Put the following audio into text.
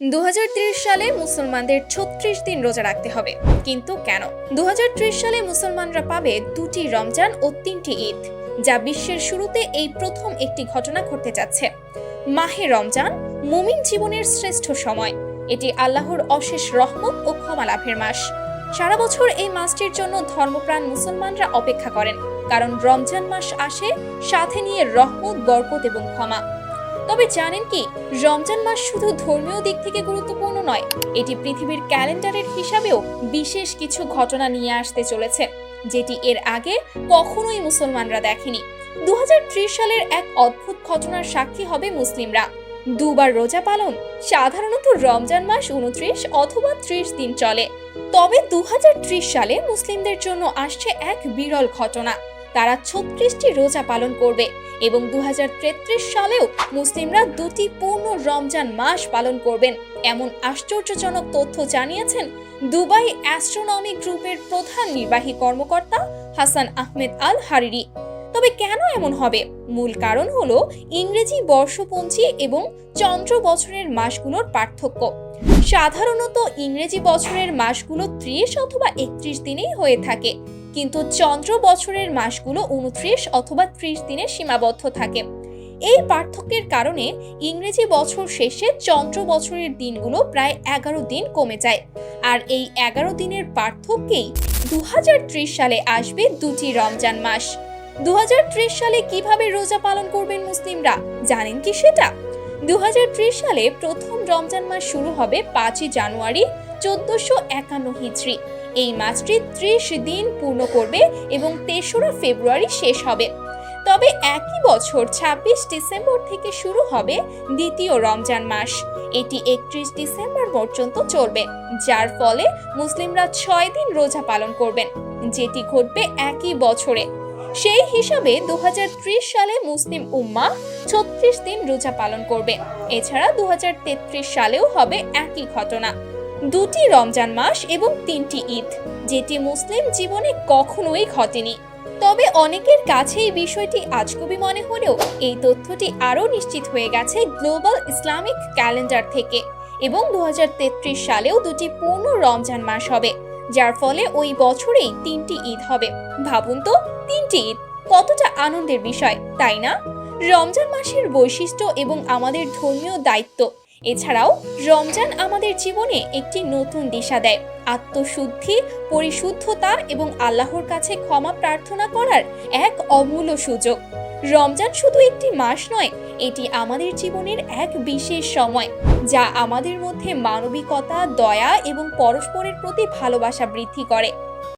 দু হাজার ত্রিশ সালে মুসলমানদের ছত্রিশ দিন রোজা রাখতে হবে। কিন্তু কেন? দুহাজার ত্রিশ সালে মুসলমানরা পাবে দুটি রমজান ও তিনটি ঈদ, যা বিশ্বের শুরুতে এই প্রথম একটি ঘটনা ঘটতে যাচ্ছে। মাহে রমজান, মুমিন জীবনের শ্রেষ্ঠ সময়। এটি আল্লাহর অশেষ রহমত ও ক্ষমা লাভের মাস। সারা বছর এই মাসটির জন্য ধর্মপ্রাণ মুসলমানরা অপেক্ষা করেন, কারণ রমজান মাস আসে সাথে নিয়ে রহমত, বরকত এবং ক্ষমা। তবে জানেন কি, রমজান মাস শুধু ধর্মীয় দিক থেকে গুরুত্বপূর্ণ নয়, এটি পৃথিবীর ক্যালেন্ডারের হিসাবেও বিশেষ কিছু ঘটনা নিয়ে আসতে চলেছে, যেটি এর আগে কখনোই মুসলমানরা দেখেনি। দু হাজার ত্রিশ সালের এক অদ্ভুত ঘটনার সাক্ষী হবে মুসলিমরা। দুবার রোজা পালন সাধারণত রমজান মাস উনত্রিশ অথবা ত্রিশ দিন চলে। তবে দু হাজার ত্রিশ সালে মুসলিমদের জন্য আসছে এক বিরল ঘটনা। তারা ছত্রিশটি রোজা পালন করবে এবং দু হাজার তেত্রিশ সালেও মুসলিমরা দুটি পূর্ণ রমজান মাস পালন করবেন। এমন আশ্চর্যজনক তথ্য জানিয়েছেন দুবাই অ্যাস্ট্রোনমি গ্রুপের প্রধান নির্বাহী কর্মকর্তা হাসান আহমেদ আল হারিরি তবে কেন এমন হবে? মূল কারণ হলো ইংরেজি বর্ষপঞ্জি এবং চন্দ্র বছরের মাসগুলোর পার্থক্য। সাধারণত ইংরেজি বছরের মাসগুলো ত্রিশ অথবা একত্রিশ দিনেই হয়ে থাকে। কিন্তু চন্দ্র বছরের মাসগুলো উনত্রিশ অথবা ত্রিশ দিনে সীমাবদ্ধ থাকে। এই পার্থক্যের কারণে ইংরেজি বছর শেষে চন্দ্র বছরের দিনগুলো প্রায় এগারো দিন কমে যায়। আর এই এগারো দিনের পার্থক্যেই দু সালে আসবে দুটি রমজান মাস। দু হাজার ত্রিশ সালে কীভাবে রোজা পালন করবেন মুসলিমরা, জানেন কি সেটা? দুই হাজার ত্রিশ সালে প্রথম রমজান মাস শুরু হবে পাঁচই জানুয়ারি চোদ্দশো একান্ন হিজড়ি। এই মাসটি ত্রিশ দিন পূর্ণ করবে এবং তেসরা ফেব্রুয়ারি শেষ হবে। তবে একই বছর ২৬ ডিসেম্বর থেকে শুরু হবে দ্বিতীয় রমজান মাস। এটি একত্রিশ ডিসেম্বর পর্যন্ত চলবে, যার ফলে মুসলিমরা ছয় দিন রোজা পালন করবেন, যেটি ঘটবে একই বছরে। সেই হিসাবে দু হাজার ত্রিশ সালে মুসলিম উম্মা ছত্রিশ দিন রোজা পালন করবে। এছাড়া দু হাজার তেত্রিশ সালেও হবে একই ঘটনা। দুটি রমজান মাস এবং তিনটি ঈদ, যেটি মুসলিম জীবনে কখনোই ঘটেনি। তবে অনেকের কাছে এই বিষয়টি আজগুবি মনে হলেও এই তথ্যটি আরও নিশ্চিত হয়ে গেছে গ্লোবাল ইসলামিক ক্যালেন্ডার থেকে এবং দু হাজার তেত্রিশ সালেও দুটি পূর্ণ রমজান মাস হবে, যার ফলে ওই বছরেই তিনটি ঈদ হবে। ভাবুন তো, তিনটি ঈদ কতটা আনন্দের বিষয়, তাই না? রমজান মাসের বৈশিষ্ট্য এবং আমাদের ধর্মীয় দায়িত্ব এছাড়াও, রমজান আমাদের জীবনে একটি নতুন দিশা দেয়। আত্মশুদ্ধি, পরিশুদ্ধতা এবং আল্লাহর কাছে ক্ষমা প্রার্থনা করার এক অমূল্য সুযোগ। রমজান শুধু একটি মাস নয়, এটি আমাদের জীবনের এক বিশেষ সময়, যা আমাদের মধ্যে মানবিকতা, দয়া এবং পরস্পরের প্রতি ভালোবাসা বৃদ্ধি করে।